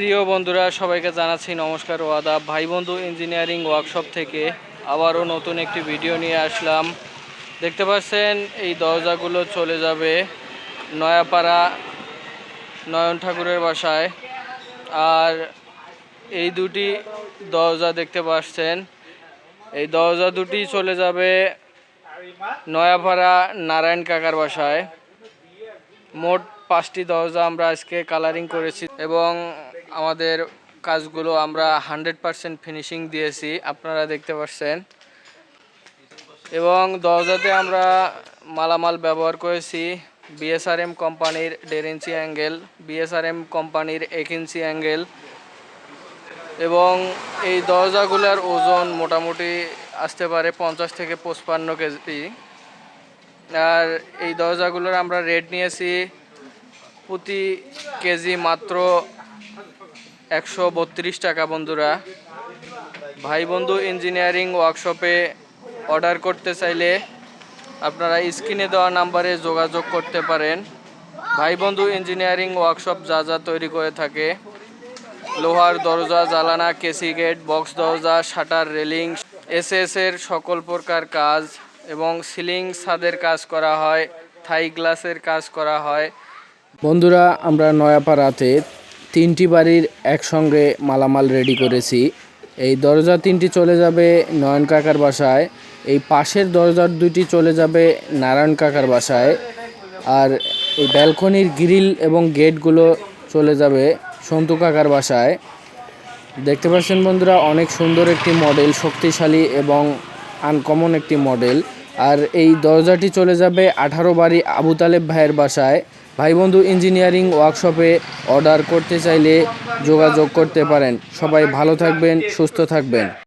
প্রিয় বন্ধুরা, সবাইকে জানাচ্ছি নমস্কার ও আদাব। ভাই বন্ধু ইঞ্জিনিয়ারিং ওয়ার্কশপ থেকে আবারও নতুন একটি ভিডিও নিয়ে আসলাম। দেখতে পাচ্ছেন, এই দরজাগুলো চলে যাবে নয়াপাড়া নয়ন ঠাকুরের বাসায়। আর এই দুটি দরজা দেখতে পাচ্ছেন। এই দরজা দুটি চলে যাবে নয়াপাড়া নারায়ণ কাকার বাসায়। মোট পাঁচটি দরজা আমরা আজকে কালারিং করেছি এবং আমাদের কাজগুলো আমরা হান্ড্রেড পারসেন্ট ফিনিশিং দিয়েছি, আপনারা দেখতে পাচ্ছেন। এবং দরজাতে আমরা মালামাল ব্যবহার করেছি বিএসআরএম কোম্পানির দেড় ইঞ্চি অ্যাঙ্গেল বিএসআরএম কোম্পানির এক ইঞ্চি অ্যাঙ্গেল। এবং এই দরজাগুলোর ওজন মোটামুটি আসতে পারে পঞ্চাশ থেকে পঁচপান্ন কেজি। আর এই দরজাগুলোর আমরা রেট নিয়েছি প্রতি কেজি মাত্র একশো বত্রিশ টাকা বন্ধুরা। ভাই বন্ধু ইঞ্জিনিয়ারিং ওয়ার্কশপে অর্ডার করতে চাইলে আপনারা স্ক্রিনে দেওয়া নাম্বারে যোগাযোগ করতে পারেন। ভাই বন্ধু ইঞ্জিনিয়ারিং ওয়ার্কশপ যা যা তৈরি করে থাকে, লোহার দরজা, জ্বালানা, কেসি গেট বক্স দরজা, শাটার রেলিং এস এর সকল প্রকার কাজ এবং সিলিং ছাদের কাজ করা হয় থাই গ্লাসের কাজ করা হয়। বন্ধুরা, আমরা নয়াপাড়াতে তিনটি বাড়ির একসঙ্গে মালামাল রেডি করেছি। এই দরজা তিনটি চলে যাবে নয়ন কাকার বাসায়, এই পাশের দরজার দুটি চলে যাবে নারায়ণ কাকার বাসায়, আর এই ব্যালকনির গ্রিল এবং গেটগুলো চলে যাবে সন্তু কাকার বাসায়। দেখতে পাচ্ছেন বন্ধুরা, অনেক সুন্দর একটি মডেল শক্তিশালী এবং আনকমন একটি মডেল আর এই দরজাটি চলে যাবে আঠারো বাড়ি আবু তালেব ভাইয়ের বাসায়। ভাই বন্ধু ইঞ্জিনিয়ারিং ওয়ার্কশপে অর্ডার করতে চাইলে যোগাযোগ করতে পারেন। সবাই ভালো থাকবেন, সুস্থ থাকবেন।